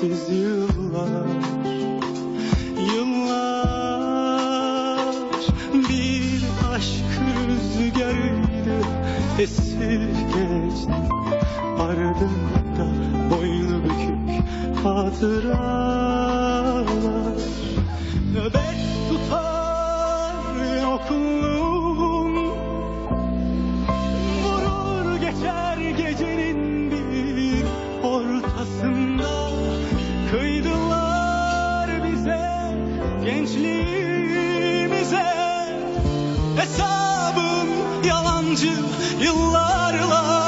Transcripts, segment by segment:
sensiz yıllar Yıllar bir aşk rüzgarıydı Esip geçti. Ardında boynu bükük hatıralar. Nöbet tutar yokluğum Hesabım yalancı yıllarla.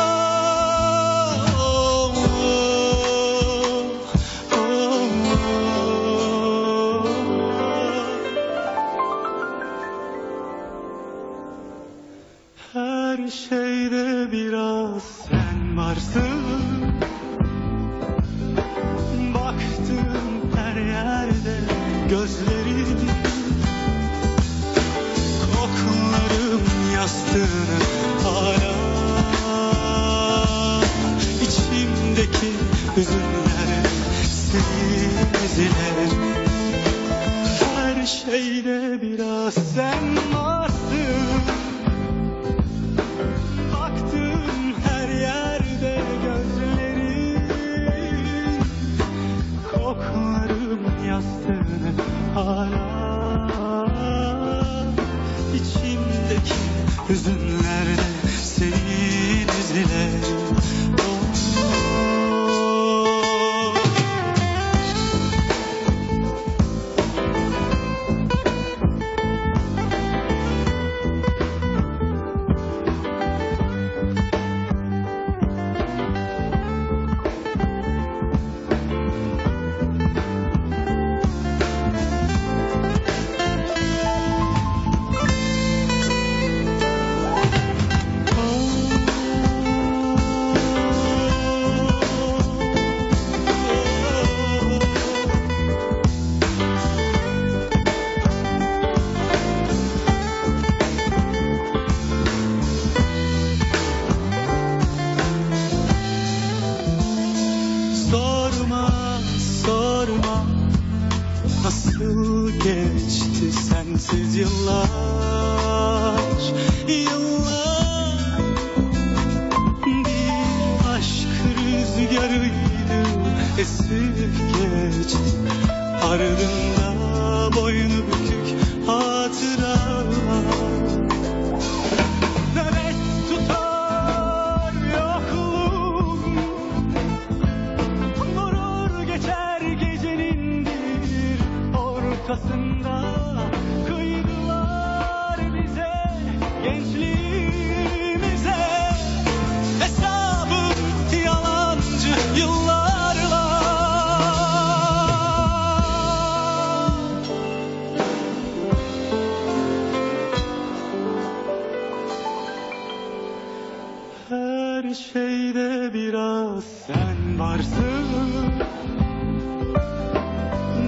Her şeyde biraz sen varsın Baktım her yerde gözlerin yastığını hala. İçimdeki hüzünler senin Her şeyde biraz sen Friday. Geçti sensiz yıllar Yıllar. Bir aşk rüzgarıydı Esip geçti. Ardında boynu bükük hatıralar. Nöbet varsın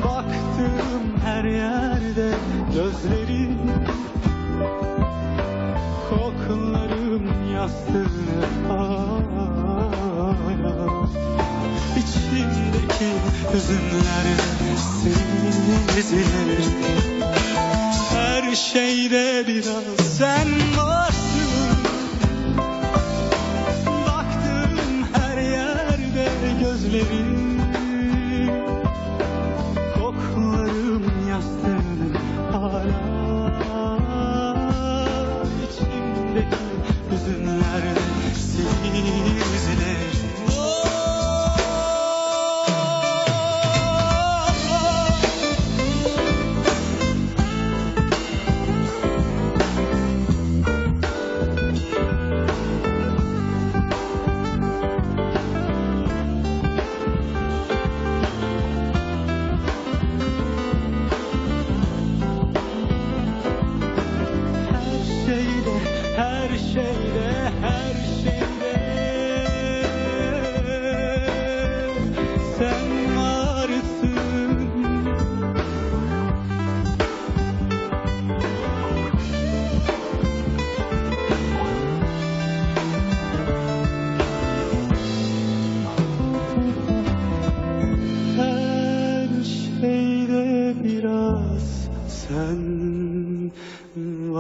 Baktım her yerde gözlerin. Koklarım yastığını İçimdeki hüzünlerde izlerin Her şeyde biraz sen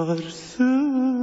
varsın